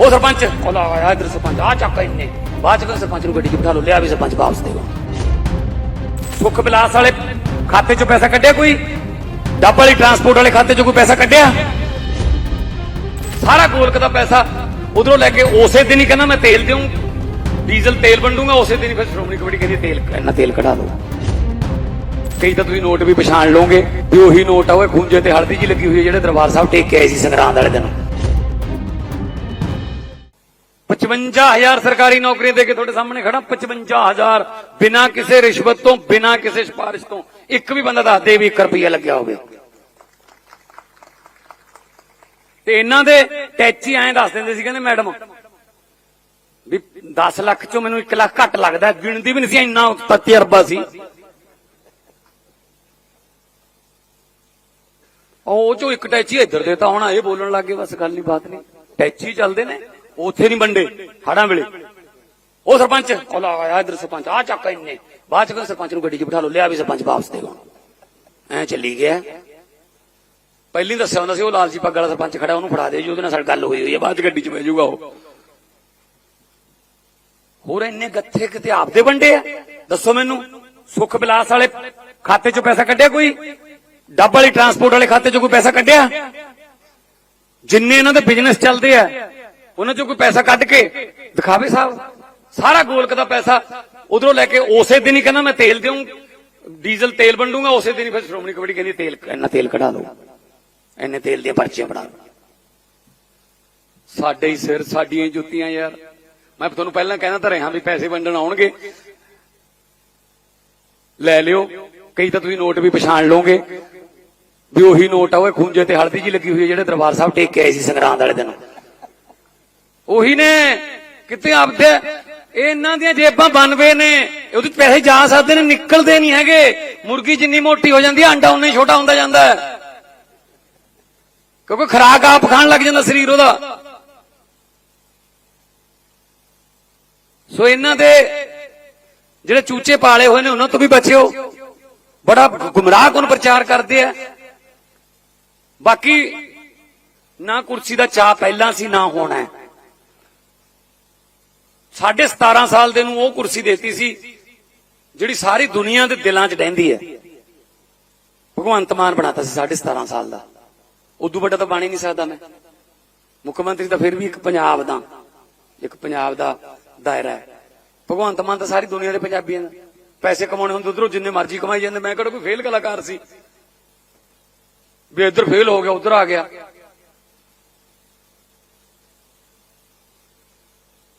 ਉਹ ਸਰਪੰਚ। ਉਹ ਲਾ ਆਇਆ ਇਧਰ ਸਰਪੰਚ ਆ ਚੱਕ ਇੰਨੇ ਬਾਅਦ ਚ ਕਹਿੰਦਾ ਸਰਪੰਚ ਨੂੰ ਗੱਡੀ 'ਚ ਬਿਠਾ ਲਓ, ਲਿਆ ਵੀ ਸਰਪੰਚ ਵਾਪਸ ਦੇਗਾ ਸੁੱਖ ਬਿਲਾਸ ਵਾਲੇ ਖਾਤੇ 'ਚੋਂ ਪੈਸਾ ਕੱਢਿਆ ਕੋਈ? ਡੱਬ ਵਾਲੀ ਟਰਾਂਸਪੋਰਟ ਵਾਲੇ ਖਾਤੇ 'ਚੋਂ ਕੋਈ ਪੈਸਾ ਕੱਢਿਆ? ਸਾਰਾ ਗੋਲਕ ਦਾ ਪੈਸਾ ਉਧਰੋਂ ਲੈ ਕੇ ਉਸੇ ਦਿਨ ਹੀ ਕਹਿੰਦਾ ਮੈਂ ਤੇਲ ਦੇਉਂ ਡੀਜ਼ਲ ਤੇਲ ਵੰਡੂਗਾ, ਉਸੇ ਦਿਨ ਹੀ ਫਿਰ ਸ਼੍ਰੋਮਣੀ ਕਮੇਟੀ ਕਹਿੰਦੀ ਤੇਲ, ਇੰਨਾ ਤੇਲ ਕਢਾ ਦਿਓ। ਕਈ ਤਾਂ ਤੁਸੀਂ ਨੋਟ ਵੀ ਪਛਾਣ ਲਓਗੇ ਵੀ ਉਹੀ ਨੋਟ ਆ, ਉਹ ਖੂੰਜੇ ਤੇ ਹਲਦੀ ਜੀ ਲੱਗੀ ਹੋਈ ਹੈ, ਜਿਹੜੇ ਦਰਬਾਰ ਸਾਹਿਬ ਟੇਕ ਕੇ ਆਏ ਸੀ ਸੰਗਰਾਂਦ ਵਾਲੇ ਦਿਨ। 55000 ਸਰਕਾਰੀ ਨੌਕਰੀਆਂ ਦੇ ਕੇ ਤੁਹਾਡੇ ਸਾਹਮਣੇ ਖੜਾ 55000 ਬਿਨਾਂ ਕਿਸੇ ਰਿਸ਼ਵਤ ਤੋਂ, ਬਿਨਾਂ ਕਿਸੇ ਸਿਫਾਰਿਸ਼ ਤੋਂ, ਇੱਕ ਵੀ ਬੰਦਾ ਦੱਸ ਦੇ ਵੀ 1 ਰੁਪਿਆ ਲੱਗਿਆ ਹੋਵੇ। ਤੇ ਇਹਨਾਂ ਦੇ ਟੈਚੀ ਐਂ ਦੱਸ ਦਿੰਦੇ ਸੀ, ਕਹਿੰਦੇ, ਮੈਡਮ, ਵੀ 10 ਲੱਖ ਚੋਂ ਮੈਨੂੰ 1 ਲੱਖ ਘੱਟ ਲੱਗਦਾ ਗਿਣਦੀ ਵੀ ਨਹੀਂ ਸੀ, ਇੰਨਾ ਤਜਰਬਾ ਸੀ। ਉਹ ਚੋਂ ਇੱਕ ਟੈਚੀ ਇੱਧਰ ਦੇਤਾ ਹੁਣ ਇਹ ਬੋਲਣ ਲੱਗੇ ਬਸ ਗੱਲ ਨਹੀਂ ਬਾਤ ਨਹੀਂ। ਟੈਚੀ ਚੱਲਦੇ ਨੇ। ਉੱਥੇ ਨਹੀਂ ਵੰਡੇ, ਹੜਾਂ ਵੇਲੇ। ਉਹ ਸਰਪੰਚ ਉਹ ਲਾ ਆਇਆ ਇਧਰ ਸਰਪੰਚ? ਆ ਚੱਕ ਇੰਨੇ। ਬਾਅਦ ਚ ਸਰਪੰਚ ਨੂੰ ਗੱਡੀ 'ਚ ਬਿਠਾ ਲਓ, ਲਿਆ ਵੀ ਸਰਪੰਚ ਵਾਪਸ ਦੇਗਾ ਐ ਚੱਲੀ ਗਿਆ। ਪਹਿਲੀ ਦੱਸਿਆ ਹੁੰਦਾ ਸੀ, ਉਹ ਲਾਲਚੀ ਪੱਗ ਵਾਲਾ ਸਰਪੰਚ ਖੜਾ, ਉਹਨੂੰ ਫੜਾ ਦੇ ਜੀ, ਉਹਦੇ ਨਾਲ ਸਾਡੀ ਗੱਲ ਹੋਈ ਹੋਈ ਹੈ ਬਾਅਦ ਚ ਗੱਡੀ 'ਚ ਬਹਿ ਜਾਊਗਾ ਉਹ। ਹੋਰ ਇੰਨੇ ਗੱਥੇ ਕਿਤੇ ਆਪਦੇ ਵੰਡੇ ਆ? ਦੱਸੋ ਮੈਨੂੰ, ਸੁੱਖ ਬਿਲਾਸ ਵਾਲੇ ਖਾਤੇ 'ਚੋਂ ਪੈਸਾ ਕੱਢਿਆ ਕੋਈ? ਡੱਬ ਵਾਲੀ ਟਰਾਂਸਪੋਰਟ ਵਾਲੇ ਖਾਤੇ 'ਚੋਂ ਕੋਈ ਪੈਸਾ ਕੱਢਿਆ? ਜਿੰਨੇ ਇਹਨਾਂ ਦੇ ਬਿਜ਼ਨਸ ਚੱਲਦੇ ਆ ਉਹਨਾਂ 'ਚੋਂ ਕੋਈ ਪੈਸਾ ਕੱਢ ਕੇ ਦਿਖਾਵੇ ਸਾਹਿਬ। ਸਾਰਾ ਗੋਲਕ ਦਾ ਪੈਸਾ ਉਧਰੋਂ ਲੈ ਕੇ ਉਸੇ ਦਿਨ ਹੀ ਕਹਿੰਦਾ ਮੈਂ ਤੇਲ ਦੇਉਂ ਡੀਜ਼ਲ ਤੇਲ ਵੰਡੂਗਾ, ਉਸੇ ਦਿਨ ਹੀ ਫਿਰ ਸ਼੍ਰੋਮਣੀ ਕਮੇਟੀ ਕਹਿੰਦੀ ਤੇਲ, ਇੰਨਾ ਤੇਲ ਕਢਾ ਲਓ ਇੰਨੇ ਤੇਲ ਦੀਆਂ ਪਰਚੀਆਂ ਬਣਾ ਲਓ ਸਾਡੇ ਹੀ ਸਿਰ, ਸਾਡੀਆਂ ਜੁੱਤੀਆਂ ਯਾਰ। ਮੈਂ ਤੁਹਾਨੂੰ ਪਹਿਲਾਂ ਕਹਿੰਦਾ ਤਾਂ ਰਿਹਾ ਵੀ ਪੈਸੇ ਵੰਡਣ ਆਉਣਗੇ। ਲੈ ਲਿਓ, ਕਈ ਤਾਂ ਤੁਸੀਂ ਨੋਟ ਵੀ ਪਛਾਣ ਲਓਗੇ। ਵੀ ਉਹੀ ਨੋਟ ਆ, ਉਹ ਖੂੰਜੇ ਤੇ ਹਲਦੀ ਜੀ ਲੱਗੀ ਹੋਈ ਹੈ ਜਿਹੜੇ ਦਰਬਾਰ ਸਾਹਿਬ ਟੇਕ ਕੇ ਆਏ ਸੀ ਸੰਗਰਾਂਦ ਵਾਲੇ ਦਿਨ। ਉਹੀ ਨੇ। ਕਿਤੇ ਆਪਦੇ ਇਹ ਇਹਨਾਂ ਦੀਆਂ ਜੇਬਾਂ ਬਣਵੇ ਨੇ। ਉਹਦੇ 'ਚ ਪੈਸੇ ਜਾ ਸਕਦੇ ਨੇ, ਨਿਕਲਦੇ ਨਹੀਂ ਹੈਗੇ। ਮੁਰਗੀ ਜਿੰਨੀ ਮੋਟੀ ਹੋ ਜਾਂਦੀ ਹੈ ਅੰਡਾ ਉਨਾ ਹੀ ਛੋਟਾ ਹੁੰਦਾ ਜਾਂਦਾ ਹੈ। ਕਿਉਂਕਿ ਖਰਾਕ ਆਪ ਖਾਣ ਲੱਗ ਜਾਂਦਾ ਸਰੀਰ ਉਹਦਾ। ਸੋ ਇਹਨਾਂ ਦੇ ਜਿਹੜੇ ਚੂਚੇ ਪਾਲੇ ਹੋਏ ਨੇ, ਉਹਨਾਂ ਤੋਂ ਵੀ ਬਚਿਓ। ਬੜਾ ਗੁੰਮਰਾਹ ਕੋਨ ਪ੍ਰਚਾਰ ਕਰਦੇ ਆ। ਬਾਕੀ ਨਾ ਕੁਰਸੀ ਦਾ ਚਾਹ ਪਹਿਲਾਂ ਸੀ, ਨਾ ਹੋਣਾ ਹੈ ਸਾਢੇ 17 ਸਾਲ ਦੇ ਨੂੰ ਉਹ ਕੁਰਸੀ ਦੇਤੀ ਸੀ, ਜਿਹੜੀ ਸਾਰੀ ਦੁਨੀਆ ਦੇ ਦਿਲਾਂ 'ਚ ਰਹਿੰਦੀ ਹੈ। ਭਗਵੰਤ ਮਾਨ ਬਣਾਤਾ ਸੀ ਸਾਢੇ 17 ਸਾਲ ਦਾ। ਉਦੋਂ ਵੱਡਾ ਤਾਂ ਬਣ ਹੀ ਨਹੀਂ ਸਕਦਾ ਮੈਂ। ਮੁੱਖ ਮੰਤਰੀ ਤਾਂ ਫਿਰ ਵੀ ਇੱਕ ਪੰਜਾਬ ਦਾ, ਇੱਕ ਪੰਜਾਬ ਦਾ ਦਾਇਰਾ ਹੈ। ਭਗਵੰਤ ਮਾਨ ਤਾਂ ਸਾਰੀ ਦੁਨੀਆ ਦੇ ਪੰਜਾਬੀਆਂ ਦਾ। ਪੈਸੇ ਕਮਾਉਣੇ ਹੁੰਦੇ ਉਧਰੋਂ ਜਿੰਨੇ ਮਰਜ਼ੀ ਕਮਾਈ ਜਾਂਦੇ। ਮੈਂ ਕਿਹੜਾ ਕੋਈ ਫੇਲ ਕਲਾਕਾਰ ਸੀ। ਵੀ ਇੱਧਰ ਫੇਲ ਹੋ ਗਿਆ, ਉਧਰ ਆ ਗਿਆ।